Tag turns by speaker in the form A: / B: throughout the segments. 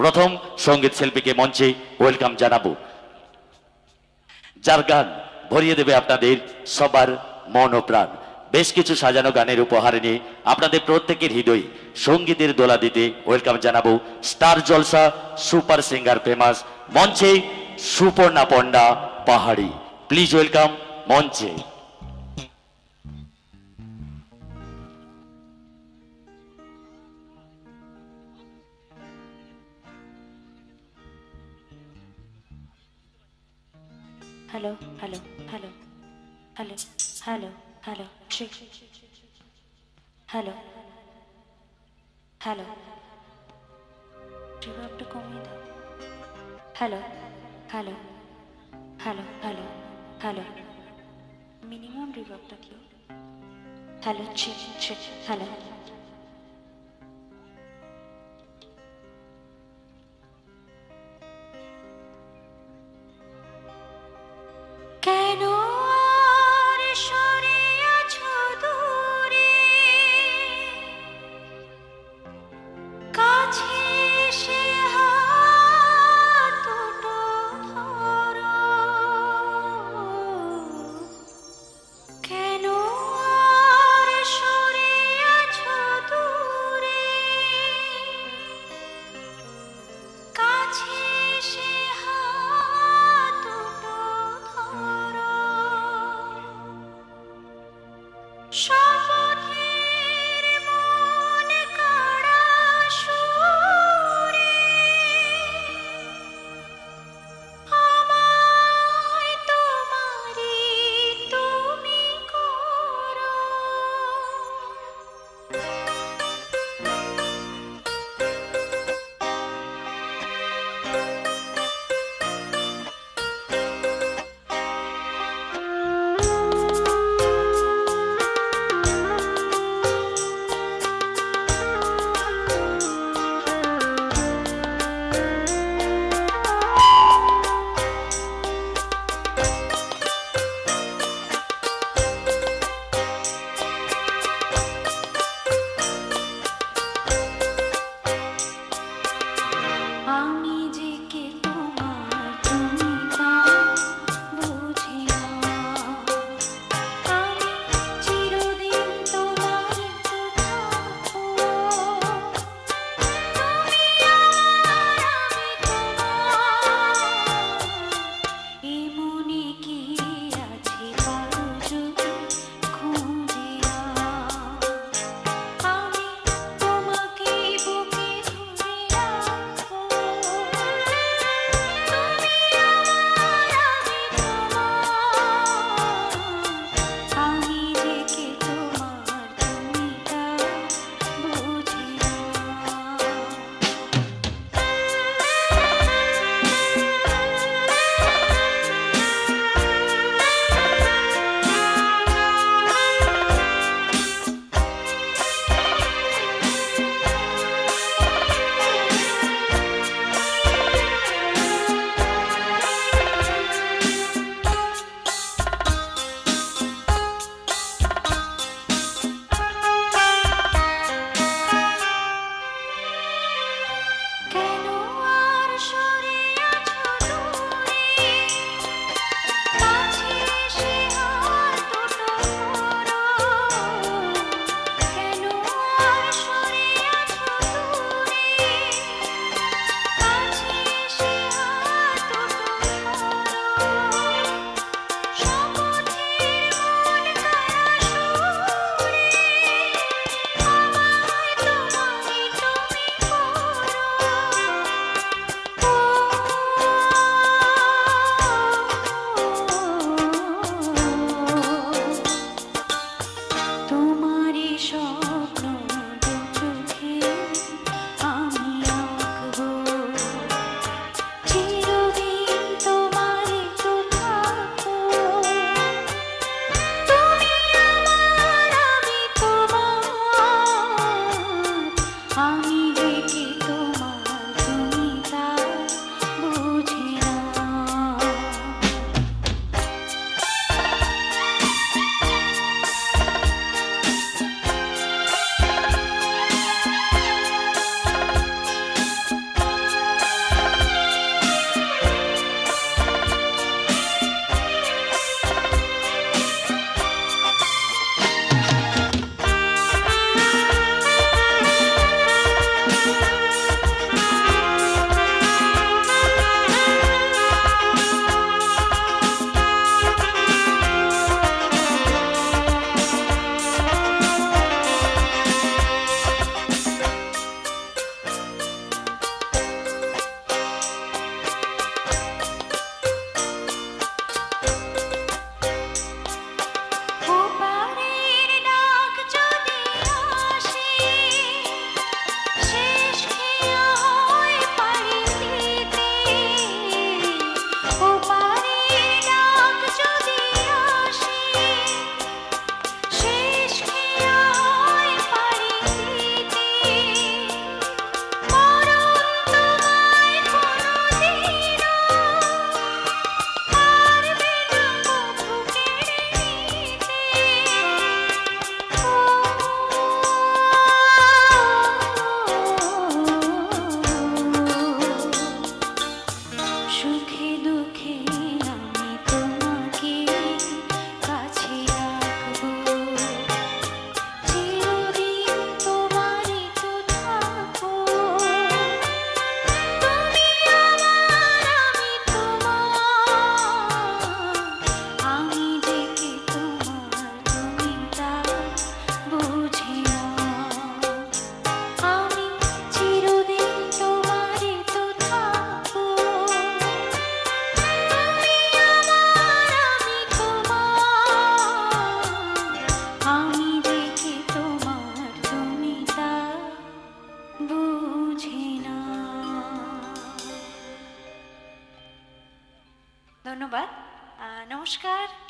A: প্রথম সংগীত শিল্পীকে মঞ্চে ওয়েলকাম জানাব। যার গান ভরিয়ে দেবে আপনাদের সবার মন ও প্রাণ। বেশ কিছু সাজানো গানের উপহার নিয়ে আপনাদের প্রত্যেকের হৃদয় সঙ্গীতের দোলা দিতে ওয়েলকাম জানাব। Star Jalsha, super singer famous, মঞ্চে সুপর্ণা পণ্ডা পাহাড়ি। প্লিজ ওয়েলকাম মঞ্চে।
B: হ্যালো। রিভার্বটা কমিয়ে দাও। Hello hello hello hello hello. Minimum রিভার্বটা কি হ্যালো চেক ঠিক হ্যালো।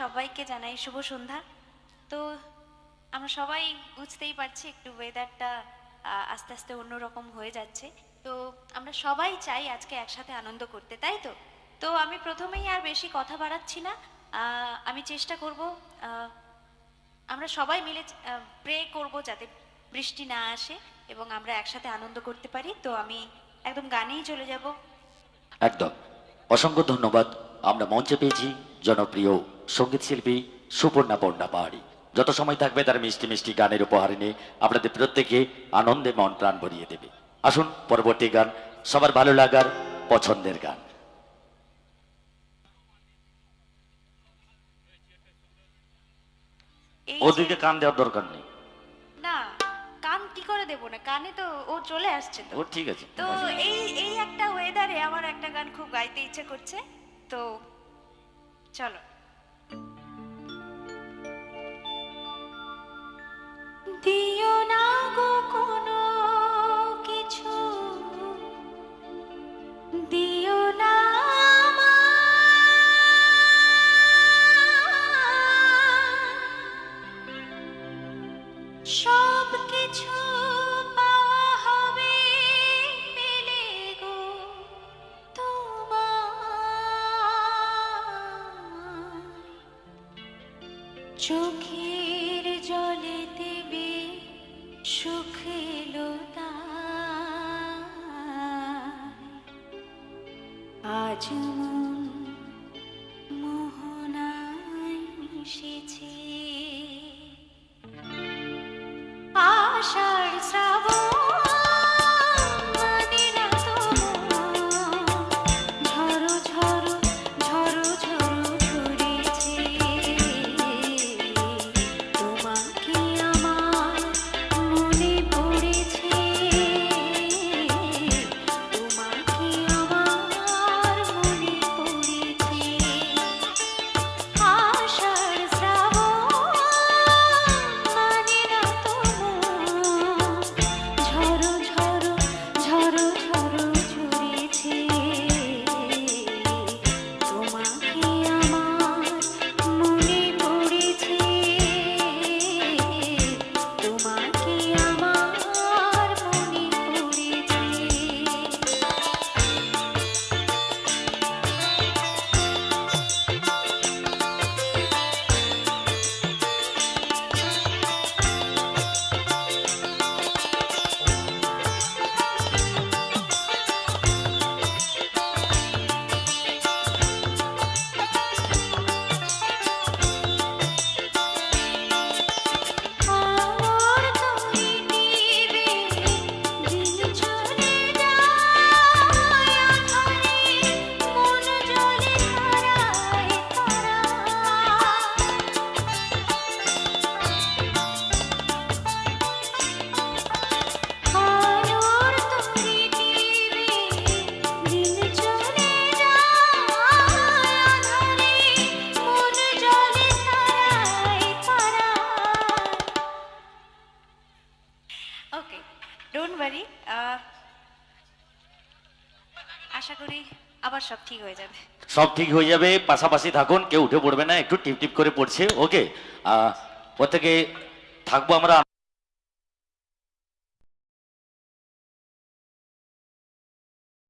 B: সবাইকে জানাই শুভ সন্ধ্যা। তো আমরা সবাই বুঝতেই পারছি একটু ওয়েদারটা আস্তে আস্তে অন্যরকম হয়ে যাচ্ছে। তো আমরা সবাই চাই আজকে একসাথে আনন্দ করতে, তাই তো? তো আমি প্রথমেই আর বেশি কথা বাড়াচ্ছি না। আমি চেষ্টা করব আমরা সবাই মিলে প্রে করব যাতে বৃষ্টি না আসে এবং আমরা একসাথে আনন্দ করতে পারি। তো আমি একদম গানেই চলে যাব।
A: একদম। অসংখ্য ধন্যবাদ। আমরা মঞ্চে পেয়েছি জনপ্রিয় সংগীত শিল্পী সুপর্ণা পর্ণা পাহাড়ি যত সময় থাকবে তার মিষ্টি মিষ্টি গানের উপহার নিয়ে আপনাদের প্রত্যেকে আনন্দে মন প্রাণ ভরিয়ে দেবে। আসুন পরবর্তী গান সবার ভালো লাগার পছন্দের গান। ওদিকে কান দেওয়ার দরকার নেই।
B: না কান কি করে দেবো না? কানে তো ও চলে আসছে তো।
A: ও ঠিক আছে।
B: তো এই এই একটা ওয়েদারে আমার একটা গান খুব গাইতে ইচ্ছে করছে। তো চলো। দিও না কিছু। দিও না সব কিছু চোখের জলে দেবে সুখ আজ ডোন্ট ওয়ারি আশা করি আবার সব ঠিক হয়ে যাবে।
A: সব ঠিক হয়ে যাবে, পাশাপাশি থাকুন, কেউ উঠে পড়বে না, একটু টিপ টিপ করে পড়ছে, ওকে? প্রত্যেকে থাকব আমরা।